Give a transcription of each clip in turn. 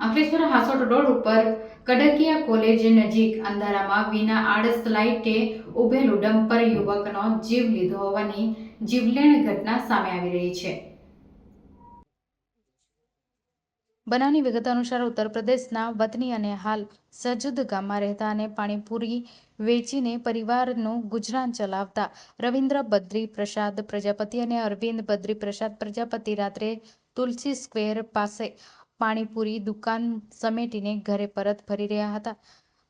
Ankleshwar Hansot road ઉપર Kadakia college નજીક અંધારામાં વિના આડસ લાઇટે ઉભેલું ડમ્પર યુવકનો જીવ લીધો હોવાની જીવલેણ ઘટના સામે આવી રહી છે. બનાવની વિગત અનુસાર ઉત્તર વતની અને હાલ સજુદ ગામમાં રહેતા અને પાણીપુરી વેચીને પરિવારનું ગુજરાન ચલાવતા રવિન્દ્ર બદ્રી પ્રસાદ પ્રજાપતિ અને અરવિંદ બદ્રી પ્રસાદ પ્રજાપતિ રાત્રે તુલસી સ્ક્વેર પાસે પાણીપુરી દુકાન સમેટીને ઘરે પરત ફરી રહ્યા હતા.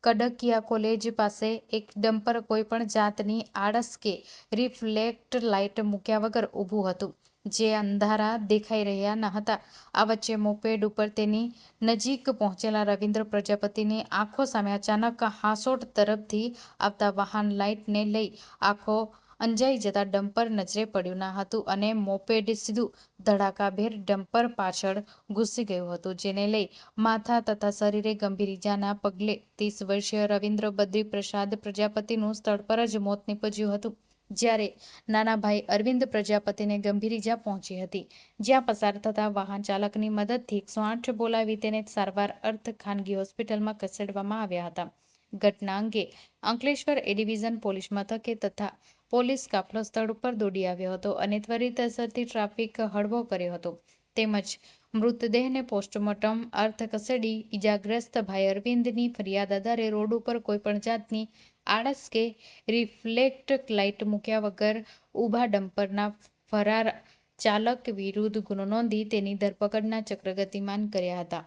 કડકિયા કોલેજ પાસે એક ડમ્પર કોઈપણ જાતની આળસ કે રિફ્લેક્ટ લાઇટ મૂક્યા વગર ઊભું હતું, જે અંધારા દેખાઈ રહ્યા ન હતા. આ વચ્ચે મોપેડ ઉપર તેની નજીક પહોંચેલા રવિન્દ્ર પ્રજાપતિની આંખો સામે અચાનક હાંસોટ તરફથી આવતા વાહન લાઇટને લઈ આંખો અંજાઈ જતા ડમ્પર નજરે પડ્યું ન હતું અને મોપેડ સીધું ધડાકાભેર ડમ્પર પાછળ ઘૂસી ગયું હતું, જેને લઈ માથા તથા શરીરે ગંભીર ઇજાના પગલે ત્રીસ વર્ષીય રવિન્દ્ર બદ્રી પ્રસાદ પ્રજાપતિનું સ્થળ પર જ મોત નીપજ્યું હતું, જ્યારે નાના ભાઈ અરવિંદ પ્રજાપતિને ગંભીર ઈજા પહોંચી હતી. જ્યાં પસાર થતા વાહન ચાલકની મદદથી એકસો આઠ બોલાવી તેને સારવાર અર્થ ખાનગી હોસ્પિટલમાં ખસેડવામાં આવ્યા હતા. ઘટના અંગે અંકલેશ્વર એ ડિવિઝન પોલીસ મથકે તથા પોલીસ કાફલો સ્થળ ઉપર દોડી આવ્યો હતો અને ત્વરિત અસરથી ટ્રાફિક હળવો કર્યો હતો. તેમજ મૃતદેહને પોસ્ટમોર્ટમ અર્થ ખસેડી ઇજાગ્રસ્ત ભાઈ અરવિંદની ફરિયાદ આધારે રોડ ઉપર કોઈપણ જાતની આળસ કે રિફ્લેક્ટ લાઇટ મૂક્યા વગર ઊભા ડમ્પરના ફરાર ચાલક વિરુદ્ધ ગુનો નોંધી તેની ધરપકડના ચક્ર ગતિમાન કર્યા હતા.